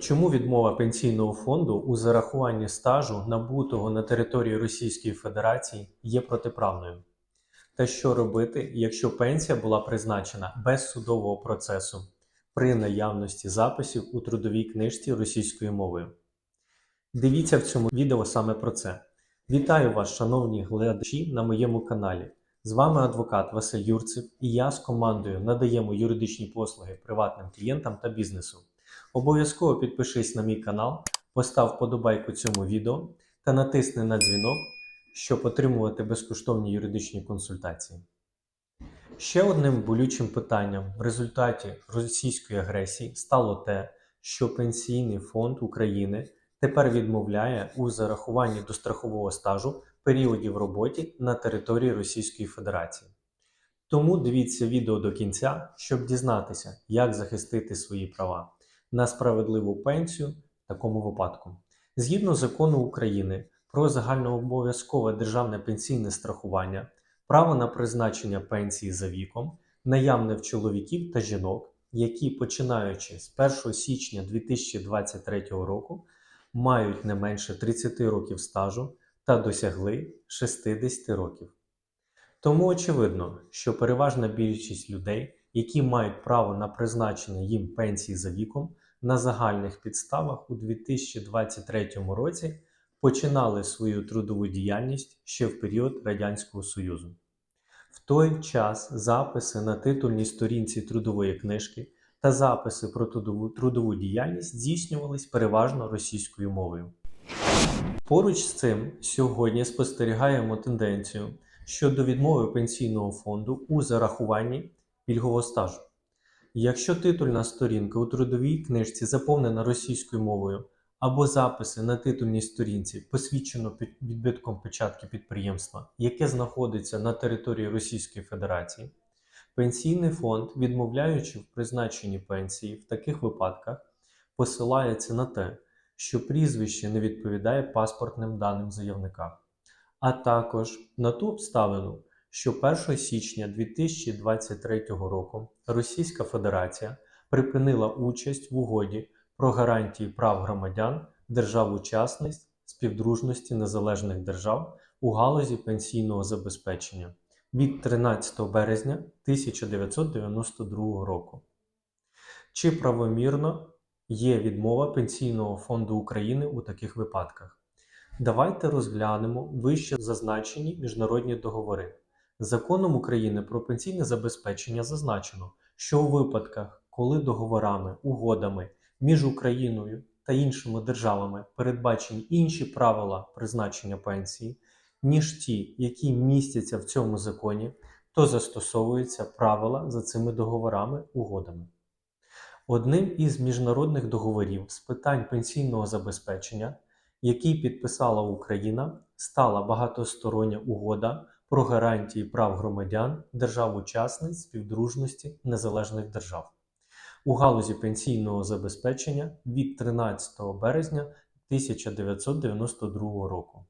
Чому відмова пенсійного фонду у зарахуванні стажу, набутого на території Російської Федерації, є протиправною? Та що робити, якщо пенсія була призначена без судового процесу при наявності записів у трудовій книжці російською мовою? Дивіться в цьому відео саме про це. Вітаю вас, шановні глядачі, на моєму каналі. З вами адвокат Василь Юрцев і я з командою надаємо юридичні послуги приватним клієнтам та бізнесу. Обов'язково підпишись на мій канал, постав вподобайку цьому відео та натисни на дзвінок, щоб отримувати безкоштовні юридичні консультації. Ще одним болючим питанням в результаті російської агресії стало те, що Пенсійний фонд України тепер відмовляє у зарахуванні до страхового стажу періодів роботи на території Російської Федерації. Тому дивіться відео до кінця, щоб дізнатися, як захистити свої права на справедливу пенсію в такому випадку. Згідно закону України про загальнообов'язкове державне пенсійне страхування, право на призначення пенсії за віком наявне в чоловіків та жінок, які, починаючи з 1 січня 2023 року, мають не менше 30 років стажу та досягли 60 років. Тому очевидно, що переважна більшість людей, які мають право на призначення їм пенсії за віком, на загальних підставах у 2023 році починали свою трудову діяльність ще в період Радянського Союзу. В той час записи на титульній сторінці трудової книжки та записи про трудову, трудову діяльність здійснювались переважно російською мовою. Поруч з цим сьогодні спостерігаємо тенденцію щодо відмови пенсійного фонду у зарахуванні пільгового стажу. Якщо титульна сторінка у трудовій книжці заповнена російською мовою або записи на титульній сторінці посвідчено відбитком печатки підприємства, яке знаходиться на території Російської Федерації, Пенсійний фонд, відмовляючи в призначенні пенсії в таких випадках, посилається на те, що прізвище не відповідає паспортним даним заявника, а також на ту обставину, що 1 січня 2023 року Російська Федерація припинила участь в угоді про гарантії прав громадян держав-учасниць співдружності незалежних держав у галузі пенсійного забезпечення від 13 березня 1992 року. Чи правомірно є відмова Пенсійного фонду України у таких випадках? Давайте розглянемо вище зазначені міжнародні договори. Законом України про пенсійне забезпечення зазначено, що у випадках, коли договорами, угодами між Україною та іншими державами передбачені інші правила призначення пенсії, ніж ті, які містяться в цьому законі, то застосовуються правила за цими договорами угодами. Одним із міжнародних договорів з питань пенсійного забезпечення, який підписала Україна, стала багатостороння угода про гарантії прав громадян держав-учасниць співдружності незалежних держав у галузі пенсійного забезпечення від 13 березня 1992 року,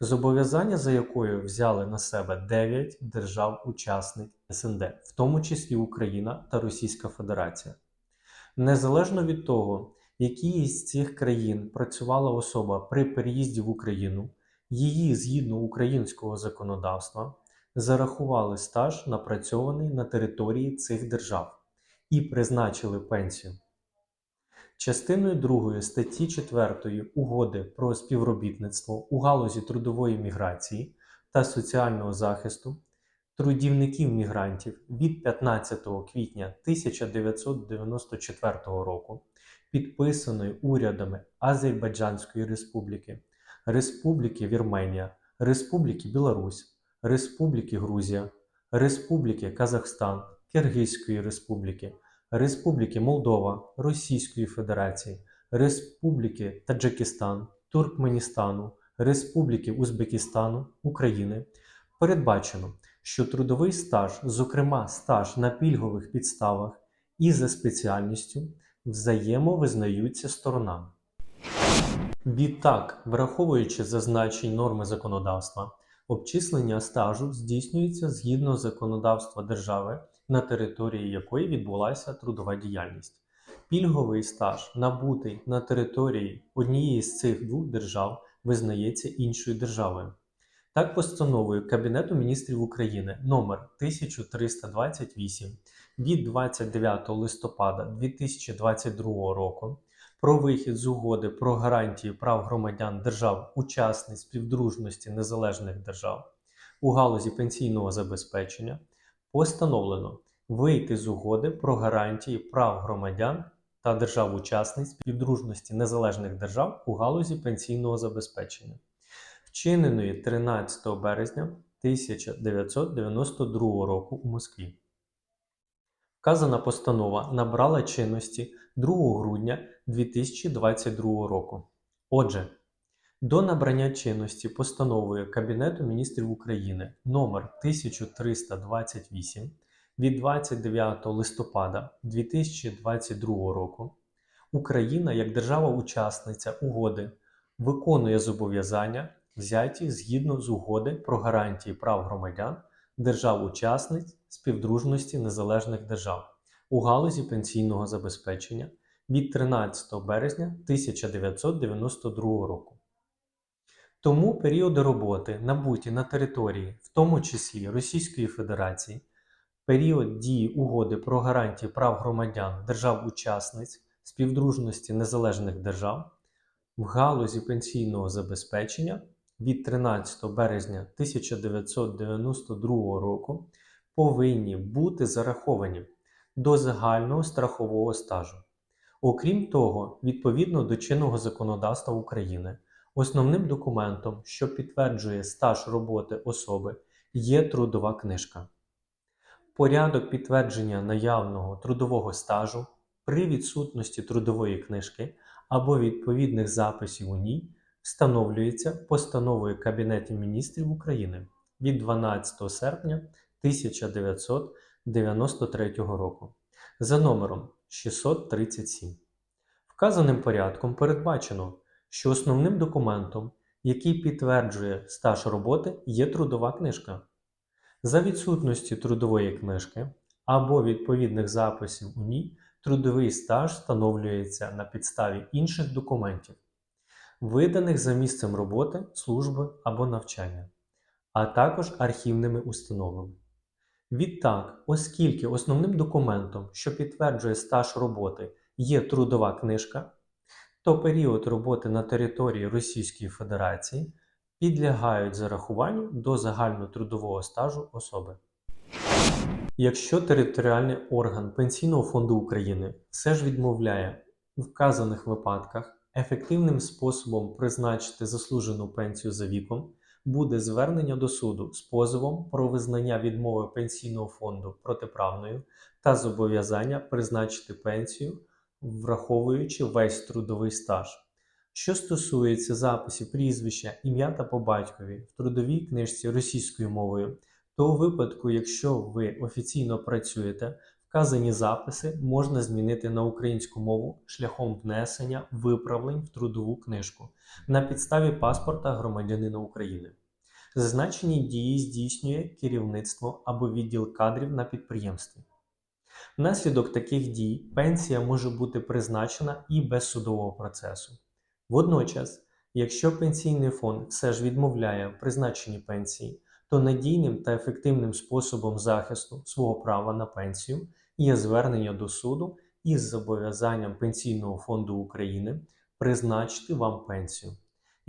зобов'язання за якою взяли на себе 9 держав-учасниць СНД, в тому числі Україна та Російська Федерація. Незалежно від того, якій із цих країн працювала особа при переїзді в Україну, її згідно українського законодавства зарахували стаж, напрацьований на території цих держав, і призначили пенсію. Частиною 2 статті 4 Угоди про співробітництво у галузі трудової міграції та соціального захисту трудівників мігрантів від 15 квітня 1994 року, підписаної урядами Азербайджанської Республіки, Республіки Вірменія, Республіки Білорусь, Республіки Грузія, Республіки Казахстан, Киргизької Республіки, Республіки Молдова, Російської Федерації, Республіки Таджикистан, Туркменістану, Республіки Узбекистану, України передбачено, що трудовий стаж, зокрема стаж на пільгових підставах і за спеціальністю, взаємовизнаються сторонами. Відтак, враховуючи зазначені норми законодавства, обчислення стажу здійснюється згідно законодавства держави, на території якої відбулася трудова діяльність. Пільговий стаж, набутий на території однієї з цих двох держав, визнається іншою державою. Так, постановою Кабінету міністрів України номер 1328 від 29 листопада 2022 року про вихід з угоди про гарантії прав громадян держав-учасниць співдружності незалежних держав у галузі пенсійного забезпечення постановлено вийти з угоди про гарантії прав громадян та держав-учасниць співдружності незалежних держав у галузі пенсійного забезпечення, вчиненої 13 березня 1992 року у Москві. Вказана постанова набрала чинності 2 грудня 2022 року. Отже, до набрання чинності постановою Кабінету міністрів України номер 1328 від 29 листопада 2022 року Україна як держава-учасниця угоди виконує зобов'язання, взяті згідно з угоди про гарантії прав громадян держав-учасниць співдружності незалежних держав у галузі пенсійного забезпечення від 13 березня 1992 року. Тому періоди роботи, набуті на території, в тому числі Російської Федерації, період дії угоди про гарантії прав громадян держав-учасниць співдружності незалежних держав в галузі пенсійного забезпечення від 13 березня 1992 року повинні бути зараховані до загального страхового стажу. Окрім того, відповідно до чинного законодавства України, основним документом, що підтверджує стаж роботи особи, є трудова книжка. Порядок підтвердження наявного трудового стажу при відсутності трудової книжки або відповідних записів у ній встановлюється постановою Кабінету міністрів України від 12 серпня 1993 року за номером 637. Вказаним порядком передбачено, що основним документом, який підтверджує стаж роботи, є трудова книжка. За відсутності трудової книжки або відповідних записів у ній трудовий стаж встановлюється на підставі інших документів, виданих за місцем роботи, служби або навчання, а також архівними установами. Відтак, оскільки основним документом, що підтверджує стаж роботи, є трудова книжка, то період роботи на території Російської Федерації підлягають зарахуванню до загальнотрудового стажу особи. Якщо територіальний орган Пенсійного фонду України все ж відмовляє у вказаних випадках ефективним способом призначити заслужену пенсію за віком, буде звернення до суду з позовом про визнання відмови пенсійного фонду протиправною та зобов'язання призначити пенсію, враховуючи весь трудовий стаж. Що стосується записів прізвища, ім'я та по батькові в трудовій книжці російською мовою, то у випадку, якщо ви офіційно працюєте, вказані записи можна змінити на українську мову шляхом внесення виправлень в трудову книжку на підставі паспорта громадянина України. Зазначені дії здійснює керівництво або відділ кадрів на підприємстві. Внаслідок таких дій пенсія може бути призначена і без судового процесу. Водночас, якщо пенсійний фонд все ж відмовляє в призначенні пенсії, то надійним та ефективним способом захисту свого права на пенсію є звернення до суду із зобов'язанням Пенсійного фонду України призначити вам пенсію.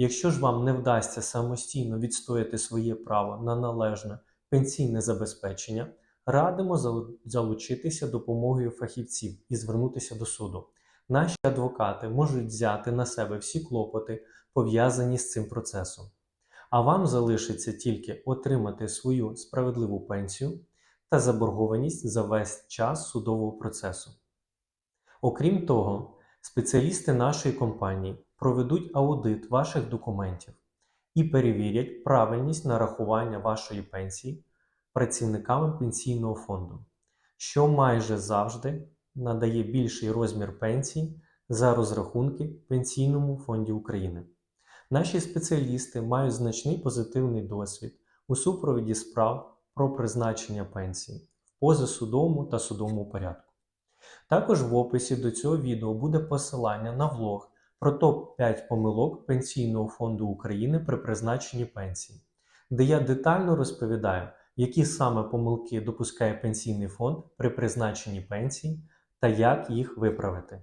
Якщо ж вам не вдасться самостійно відстояти своє право на належне пенсійне забезпечення, радимо залучитися допомогою фахівців і звернутися до суду. Наші адвокати можуть взяти на себе всі клопоти, пов'язані з цим процесом. А вам залишиться тільки отримати свою справедливу пенсію та заборгованість за весь час судового процесу. Окрім того, спеціалісти нашої компанії проведуть аудит ваших документів і перевірять правильність нарахування вашої пенсії працівниками пенсійного фонду, що майже завжди надає більший розмір пенсії за розрахунки Пенсійному фонді України. Наші спеціалісти мають значний позитивний досвід у супровіді справ про призначення пенсії в позасудовому та судовому порядку. Також в описі до цього відео буде посилання на влог про топ-5 помилок Пенсійного фонду України при призначенні пенсії, де я детально розповідаю, які саме помилки допускає Пенсійний фонд при призначенні пенсії та як їх виправити.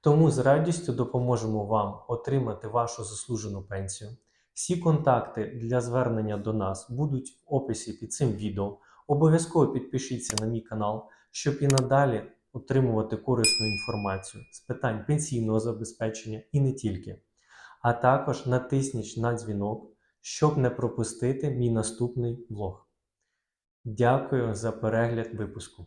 Тому з радістю допоможемо вам отримати вашу заслужену пенсію. Всі контакти для звернення до нас будуть в описі під цим відео. Обов'язково підпишіться на мій канал, щоб і надалі отримувати корисну інформацію з питань пенсійного забезпечення і не тільки. А також натисніть на дзвінок, щоб не пропустити мій наступний влог. Дякую за перегляд випуску.